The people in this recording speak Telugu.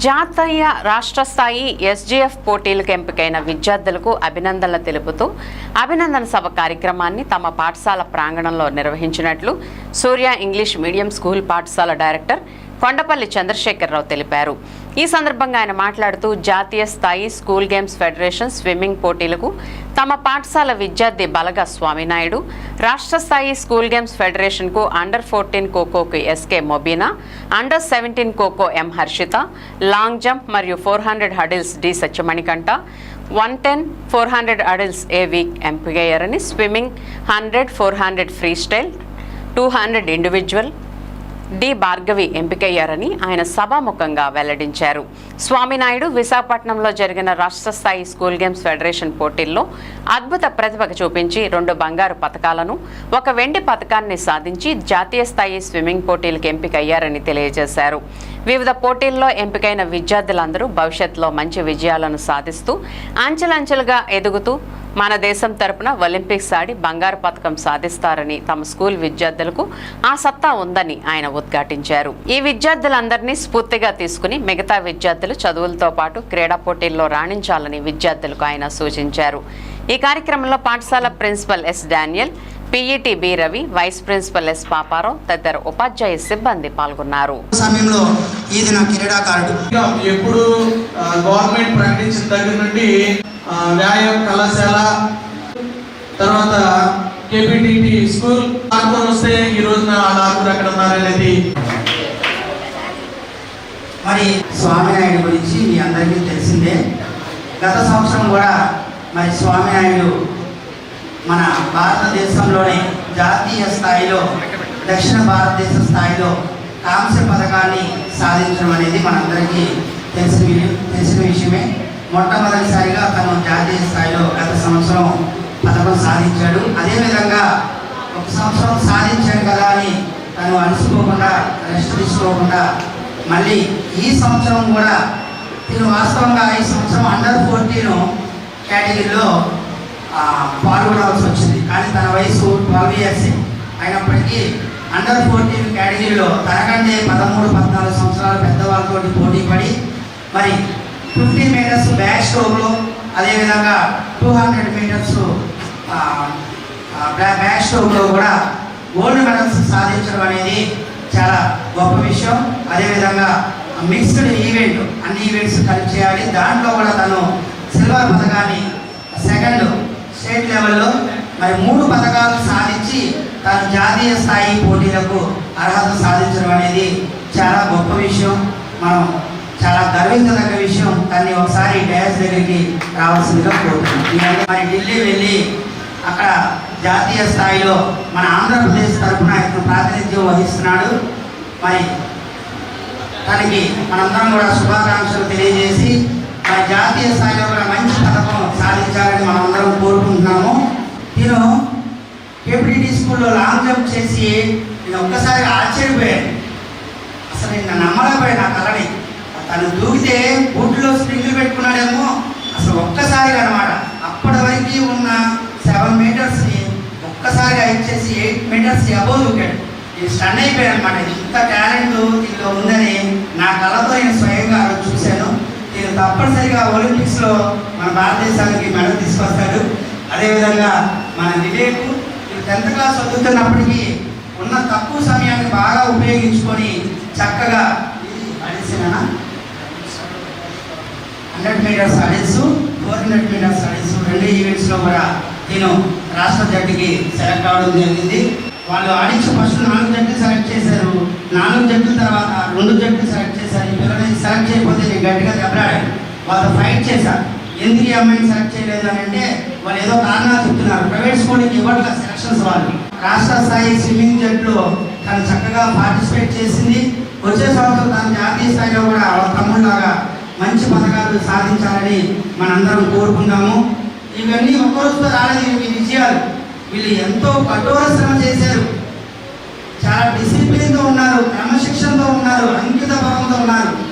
జాతీయ రాష్ట్ర స్థాయి ఎస్జీఎఫ్ పోటీలకు ఎంపికైన విద్యార్థులకు అభినందనలు తెలుపుతూ అభినందన సభ కార్యక్రమాన్ని తమ పాఠశాల ప్రాంగణంలో నిర్వహించినట్లు సూర్య ఇంగ్లీష్ మీడియం స్కూల్ పాఠశాల డైరెక్టర్ కొండపల్లి చంద్రశేఖరరావు తెలిపారు. ఈ సందర్భంగా ఆయన మాట్లాడుతూ జాతీయ స్థాయి స్కూల్ గేమ్స్ ఫెడరేషన్ స్విమ్మింగ్ పోటీలకు తమ పాఠశాల విద్యార్థి బలగ స్వామినాయుడు రాష్ట్ర స్థాయి స్కూల్ గేమ్స్ ఫెడరేషన్కు under fourteen ఖోఖోకు SK Mobina under seventeen kho kho M Harshitha long jump మరియు four hundred hurdles D Satyamanikanta one ten four hundred hurdles ఏ వీక్ ఎంపికయ్యారని swimming hundred four hundred freestyle two hundred individual D Bhargavi ఎంపికయ్యారని ఆయన సభాముఖంగా వెల్లడించారు. స్వామినాయుడు విశాఖపట్నంలో జరిగిన రాష్ట్ర స్థాయి స్కూల్ గేమ్స్ ఫెడరేషన్ పోటీల్లో అద్భుత ప్రతిభకు చూపించి రెండు బంగారు పథకాలను ఒక వెండి పథకాన్ని సాధించి జాతీయ స్థాయి స్విమ్మింగ్ పోటీలకు ఎంపికయ్యారని తెలియజేశారు. వివిధ పోటీల్లో ఎంపికైన విద్యార్థులందరూ భవిష్యత్తులో మంచి విజయాలను సాధిస్తూ అంచెలంచెలుగా ఎదుగుతూ మన దేశం తరపున ఒలింపిక్స్ ఆడి బంగారు పథకం సాధిస్తారని తమ స్కూల్ విద్యార్థులకు ఆ సత్తా ఉందని ఆయన ఉద్ఘాటించారు. ఈ విద్యార్థులందరినీ స్ఫూర్తిగా తీసుకుని మిగతా విద్యార్థులు చదువులతో పాటు క్రీడా పోటీల్లో రాణించాలని విద్యార్థులకు ఆయన సూచించారు. ఈ కార్యక్రమంలో పాఠశాల principal S Daniel PET B Ravi vice principal S Paparao తదితర ఉపాధ్యాయ సిబ్బంది పాల్గొన్నారు. సమయంలో ఇది నా క్రీడాకారుడు. ఇంకా ఎప్పుడు గవర్నమెంట్ ప్రకటించిన దగ్గర నుండి వ్యాయామ కళాశాల తర్వాత కేపీటీటీ స్కూల్ వస్తే ఈ రోజున ఆరుగురు అక్కడ ఉన్నారనేది. మరి స్వామినాయుడు గురించి మీ అందరికీ తెలిసిందే. గత సంవత్సరం కూడా మరి స్వామినాయుడు మన భారతదేశంలోనే జాతీయ స్థాయిలో దక్షిణ భారతదేశ స్థాయిలో కాంస్య పథకాన్ని సాధించడం అనేది మనందరికీ తెలిసిన తెలిసిన విషయమే. మొట్టమొదటిసారిగా తను జాతీయ స్థాయిలో గత సంవత్సరం పథకం సాధించాడు. అదేవిధంగా ఒక సంవత్సరం సాధించాడు కదా అని తను అలసిపోకుండా రెస్ట్ తీసుకోకుండా మళ్ళీ ఈ సంవత్సరం కూడా తిను వాస్తవంగా ఈ సంవత్సరం అండర్ ఫోర్టీన్ కేటగిరీలో పాల్గొనవలసి వచ్చింది. కానీ తన వయసు ట్వెల్వ్ ఇయర్స్ అయినప్పటికీ అండర్ ఫోర్టీన్ కేటగిరీలో తనకంటే పదమూడు పద్నాలుగు సంవత్సరాల పెద్దవాళ్ళతోటి పోటీ పడి మరి ఫిఫ్టీ మీటర్స్ బ్యాక్ స్ట్రోక్లో అదేవిధంగా టూ హండ్రెడ్ మీటర్స్ బ్యాక్ స్ట్రోక్లో కూడా గోల్డ్ మెడల్స్ సాధించడం అనేది చాలా గొప్ప విషయం. అదేవిధంగా మిక్స్డ్ ఈవెంట్ అన్ని ఈవెంట్స్ కలిపి చేయాలి. దాంట్లో కూడా తను సిల్వర్ పథకాన్ని మరి మూడు పథకాలు సాధించి తన జాతీయ స్థాయి పోటీలకు అర్హత సాధించడం అనేది చాలా గొప్ప విషయం. మనం చాలా గర్వించదగ్గ విషయం. దాన్ని ఒకసారి డ్యాన్స్ దగ్గరికి రావాల్సిందిగా కోరుతున్నాం. ఇవన్నీ మరి ఢిల్లీ వెళ్ళి అక్కడ జాతీయ స్థాయిలో మన ఆంధ్రప్రదేశ్ తరఫున ఇతను ప్రాతినిధ్యం వహిస్తున్నాడు. మరి తనకి మనందరం కూడా శుభాకాంక్షలు తెలియజేసి మరి జాతీయ స్థాయిలో కూడా మంచి పథకం సాధించాలని మనందరం కోరుకుంటున్నాము నేను కేపీటీ స్కూల్లో లాంగ్ జంప్ చేసి నేను ఒక్కసారి ఆశ్చర్యపోయాను. అసలు నిన్న నమ్మలేకపోయా నా కలని తను దూకితే బూట్లో స్ప్రింగ్లు పెట్టుకున్నాడేమో. అసలు ఒక్కసారిగా అనమాట అప్పటి వరకు ఉన్న సెవెన్ మీటర్స్ని ఒక్కసారిగా ఇచ్చేసి ఎయిట్ మీటర్స్ అబోవ్ దూకాడు. నేను స్టన్ అయిపోయాను అనమాట ఇంత టాలెంట్ దీనిలో ఉందని నా కళతో నేను స్వయంగా చూశాను. నేను తప్పనిసరిగా ఒలింపిక్స్లో మన భారతదేశానికి మెడల్ తీసుకొస్తాడు. అదేవిధంగా మన వివేక్ టెన్త్ క్లాస్ చదువుతున్నప్పటికీ ఉన్న తక్కువ సమయాన్ని బాగా ఉపయోగించుకొని చక్కగా ఇది అడిసినా hundred metres studies four hundred metres studies రెండు ఈవెంట్స్లో కూడా నేను రాష్ట్ర జట్టుకి సెలెక్ట్ అవ్వడం జరిగింది. వాళ్ళు ఆడించి ఫస్ట్ నాలుగు జట్లు సెలెక్ట్ చేశారు. నాలుగు జట్ల తర్వాత రెండు జట్లు సెలెక్ట్ చేశారు. ఈ పిల్లల్ని సెలెక్ట్ చేయకపోతే నేను గట్టిగా దెబ్బలాడాను. వాళ్ళతో ఫైట్ చేశాను. ఎందుకు అమ్మాయిని సెలెక్ట్ చేయలేదు అని అంటే వాళ్ళు ఏదో కారణాలు చెప్తున్నారు. ప్రైవేట్ స్కూల్కి ఇవ్వట్లేదు సెలక్షన్స్ వాళ్ళు. రాష్ట్ర స్థాయి స్విమ్మింగ్ జట్లు తను చక్కగా పార్టిసిపేట్ చేసింది. వచ్చే సంవత్సరం తన జాతీయ స్థాయిలో కూడా వాళ్ళ తమ్ముళ్ళలాగా మంచి పథకాలు సాధించాలని మనందరం కోరుకుందాము. ఇవన్నీ ఒక్కరోజుతో రాలేదు ఈ విజయాలు. వీళ్ళు ఎంతో కఠోర శ్రమ చేశారు. చాలా డిసిప్లిన్తో ఉన్నారు క్రమశిక్షణతో ఉన్నారు అంకిత భావంతో ఉన్నారు.